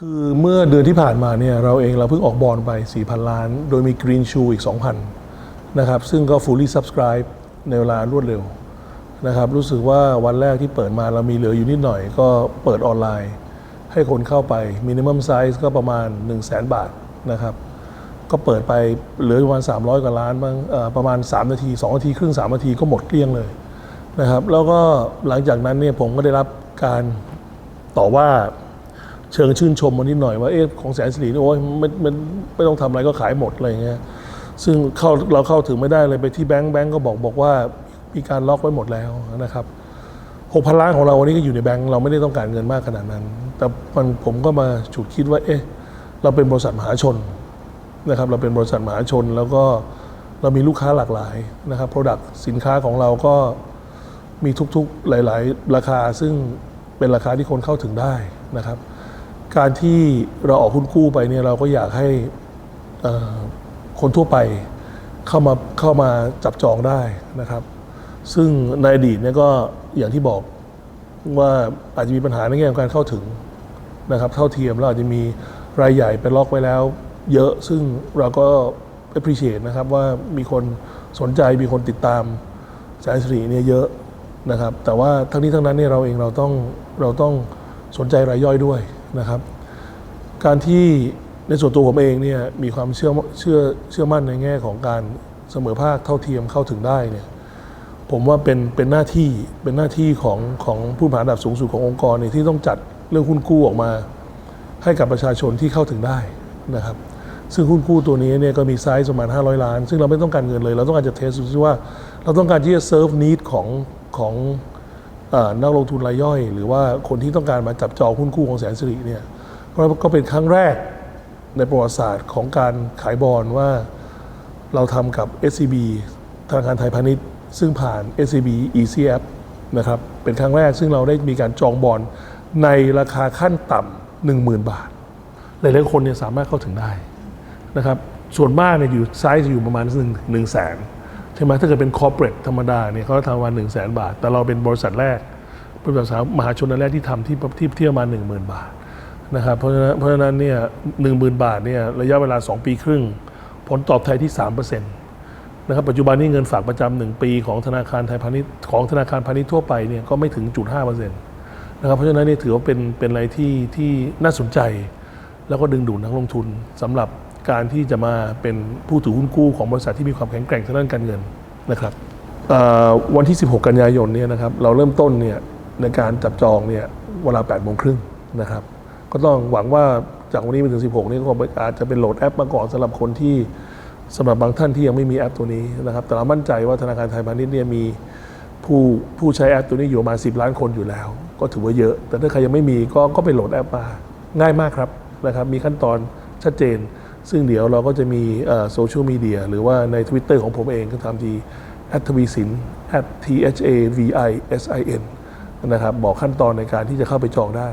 คือเมื่อเดือนที่ผ่านมาเนี่ยเราเองเราเพิ่งออกบอลไป 4,000 ล้าน โดยมี Green Shoe อีก 2,000 นะครับ ซึ่งก็ fully subscribe ในเวลารวดเร็วนะครับ รู้สึกว่าวันแรกที่เปิดมาเรามีเหลืออยู่นิดหน่อย ก็เปิดออนไลน์ ให้คนเข้าไป minimum size ก็ประมาณ 1 0 0 0 0แบาทนะครับ ก็เปิดไปเหลือประมาณ 300 กว่าล้านบ้างประมาณ 3 นาที 2 นาที ครึ่ง 3 นาทีก็หมดเกลี้ยงเลยนะครับ แล้วก็หลังจากนั้นเนี่ยผมก็ได้รับการต่อว่า เชิงชื่นชมมานิดหน่อยว่าเอ๊ะของแสนสิรินี่โอ้ยไม่ไม่ไม่ต้องทำอะไรก็ขายหมดอะไรเงี้ยซึ่งเข้าเราเข้าถึงไม่ได้เลยไปที่แบงก์แบงก์ก็บอกบอกว่ามีการล็อกไว้หมดแล้วนะครับหกพันล้านของเราวันนี้ก็อยู่ในแบงก์เราไม่ได้ต้องการเงินมากขนาดนั้น แต่มันผมก็มาฉุดคิดว่า เอ๊ะ เราเป็นบริษัทมหาชนนะครับ เราเป็นบริษัทมหาชนแล้วก็เรามีลูกค้าหลากหลายนะครับ Product สินค้าของเราก็มีทุกๆหลาย ๆ ราคาซึ่งเป็นราคาที่คนเข้าถึงได้นะครับ การที่เราออกหุ้นกู้ไปเนี่ยเราก็อยากให้คนทั่วไปเข้ามาเข้ามาจับจองได้นะครับ ซึ่งในอดีตเนี่ยก็อย่างที่บอกว่าอาจจะมีปัญหาในแง่ของการเข้าถึงนะครับ เท่าเทียมแล้วอาจจะมีรายใหญ่ไปล็อกไว้แล้ว เยอะซึ่งเราก็ appreciate นะครับว่ามีคนสนใจมีคนติดตามแสนสิริเนี่ยเยอะนะครับ แต่ว่าทั้งนี้ทั้งนั้นเนี่ยเราเองเราต้องเราต้องสนใจรายย่อยด้วย นะครับ การที่ในส่วนตัวผมเองเนี่ยมีความเชื่อเชื่อเชื่อมั่นในแง่ของการเสมอภาคเท่าเทียมเข้าถึงได้เนี่ยผมว่าเป็นเป็นหน้าที่เป็นหน้าที่ของของผู้บริหารระดับสูงสุดขององค์กรเนี่ยที่ต้องจัดเรื่องหุ้นกู้ออกมา ให้กับประชาชนที่เข้าถึงได้นะครับ ซึ่งหุ้นกู้ตัวนี้เนี่ยก็มีไซส์ประมาณ 500 ล้าน ซึ่งเราไม่ต้องการเงินเลย เราต้องการจะเทสดูซิว่า เราต้องการที่จะเซิร์ฟนิดของของ นักลงทุนรายย่อย หรือว่าคนที่ต้องการมาจับจองหุ้นกู้ของแสนสิริเนี่ยเพราะก็เป็นครั้งแรกในประวัติศาสตร์ของการขายบอลว่าเราทำกับ SCB ธนาคารไทยพาณิชย์ ซึ่งผ่าน SCB ECF นะครับเป็นครั้งแรกซึ่งเราได้มีการจองบอลในราคาขั้นต่ำ10,000 บาท หลายๆคนเนี่ยสามารถเข้าถึงได้นะครับส่วนมากเนี่ยอยู่ไซส์อยู่ประมาณหนึ่งหนึ่งแสน ใช่ไหมถ้าเกิดเป็นคอร์เปรทธรรมดาเนี่ยเขาจะทำมาหนึ่งแสนบาท แต่เราเป็นบริษัทแรกบริษัทมหาชนแรกที่ทำที่ที่ที่ประมาหนึ่งหมื่นบาทนะครับเพราะฉะนั้นเพราะฉะนั้นเนี่ยหนึ่งหมื่นบาทเนี่ยระยะเวลา 2 ปีครึ่ง ผลตอบแทนที่3%เปอร์เซ็นต์นะครับปัจจุบันนี้เงินฝากประจำหนึ่งปีของธนาคารไทยพาณิชย์ของธนาคารพาณิชย์ทั่วไปเนี่ยก็ไม่ถึงจุดห้าเปอร์เซ็นต์นะครับเพราะฉะนั้นเนี่ยถือว่าเป็นเป็นอะไรที่ที่น่าสนใจ แล้วก็ดึงดูดนักลงทุนสำหรับ การที่จะมาเป็นผู้ถือหุ้นกู้ของบริษัทที่มีความแข็งแกร่งทางด้านการเงินนะครับวันที่ 16 กันยายนเนี่ยนะครับเราเริ่มต้นเนี่ยในการจับจองเนี่ยเวลา8โมงครึ่งนะครับก็ต้องหวังว่าจากวันนี้ไปถึง 16 นี่ก็อาจจะเป็นโหลดแอปมาก่อนสำหรับคนที่สำหรับบางท่านที่ยังไม่มีแอปตัวนี้นะครับแต่เรามั่นใจว่าธนาคารไทยพาณิชย์เนี่ยมีผู้ผู้ใช้แอปตัวนี้อยู่ประมาณ 10 ล้านคนอยู่แล้ว ก็ถือว่าเยอะ แต่ถ้าใครยังไม่มีก็ก็ไปโหลดแอปมาง่ายมากครับนะครับมีขั้นตอนชัดเจน ซึ่งเดี๋ยวเราก็จะมีโซเชียลมีเดียหรือว่าใน Twitter ของผมเองก็ทำทีทวีสิน t h a v i s i n นะครับบอกขั้นตอนในการที่จะเข้าไปจองได้